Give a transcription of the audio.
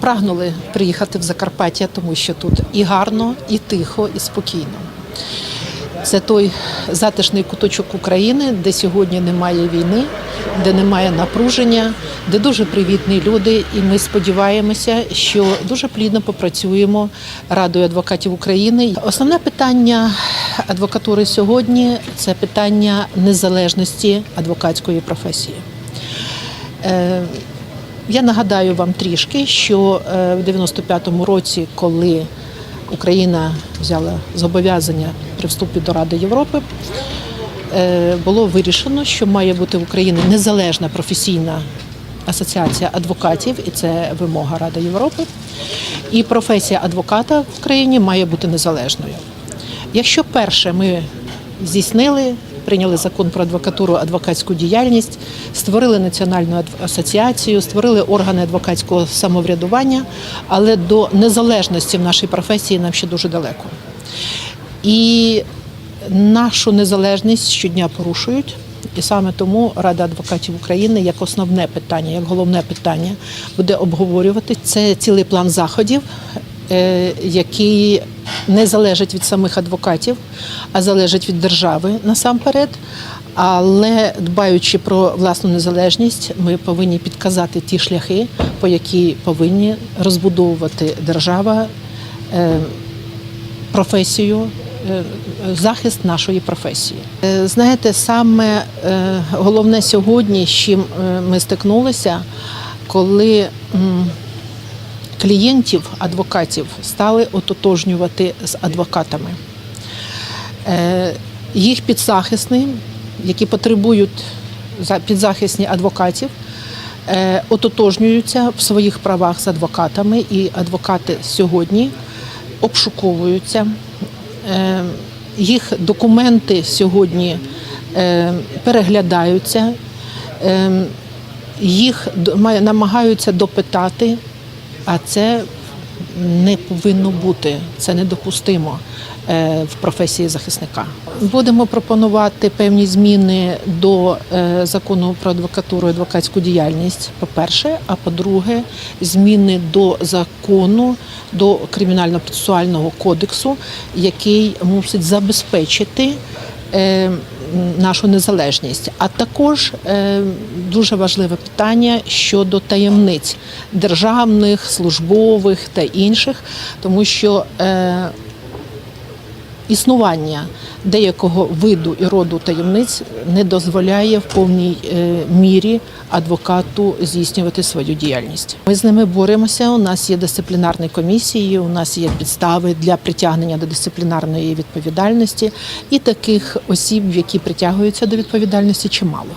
прагнули приїхати в Закарпаття, тому що тут і гарно, і тихо, і спокійно. Це той затишний куточок України, де сьогодні немає війни, де немає напруження, де дуже привітні люди. І ми сподіваємося, що дуже плідно попрацюємо Радою адвокатів України. Основне питання адвокатури сьогодні це питання незалежності адвокатської професії. Я нагадаю вам трішки, що е, в 95-му році, коли Україна взяла зобов'язання при вступі до Ради Європи, е, було вирішено, що має бути в Україні незалежна професійна асоціація адвокатів, і це вимога Ради Європи. І професія адвоката в країні має бути незалежною. Якщо перше ми здійснили, прийняли закон про адвокатуру, адвокатську діяльність, створили національну асоціацію, створили органи адвокатського самоврядування, але до незалежності в нашій професії нам ще дуже далеко. І нашу незалежність щодня порушують. І саме тому Рада адвокатів України як основне питання, як головне питання буде обговорювати це цілий план заходів, е, який не залежить від самих адвокатів, а залежить від держави насамперед. Але дбаючи про власну незалежність, ми повинні підказати ті шляхи, по які повинні розбудовувати держава е, професію, е, захист нашої професії. Е, Знаєте, саме головне сьогодні, з чим ми стикнулися, коли клієнтів, адвокатів стали ототожнювати з адвокатами. Е, Їх підзахисні, які потребують за- підзахисні адвокатів, е, ототожнюються в своїх правах з адвокатами, і адвокати сьогодні обшуковуються. Е, Їх документи сьогодні переглядаються, їх намагаються допитати, а це не повинно бути, це недопустимо е, в професії захисника. Будемо пропонувати певні зміни до е, закону про адвокатуру і адвокатську діяльність, по-перше, а по-друге, зміни до закону, до кримінально-процесуального кодексу, який мусить забезпечити. Нашу незалежність, а також е, дуже важливе питання щодо таємниць державних, службових та інших, тому що е, існування деякого виду і роду таємниць не дозволяє в повній е, мірі адвокату здійснювати свою діяльність. Ми з ними боремося. У нас є дисциплінарні комісії, у нас є підстави для притягнення до дисциплінарної відповідальності, і таких осіб, які притягуються до відповідальності, чимало.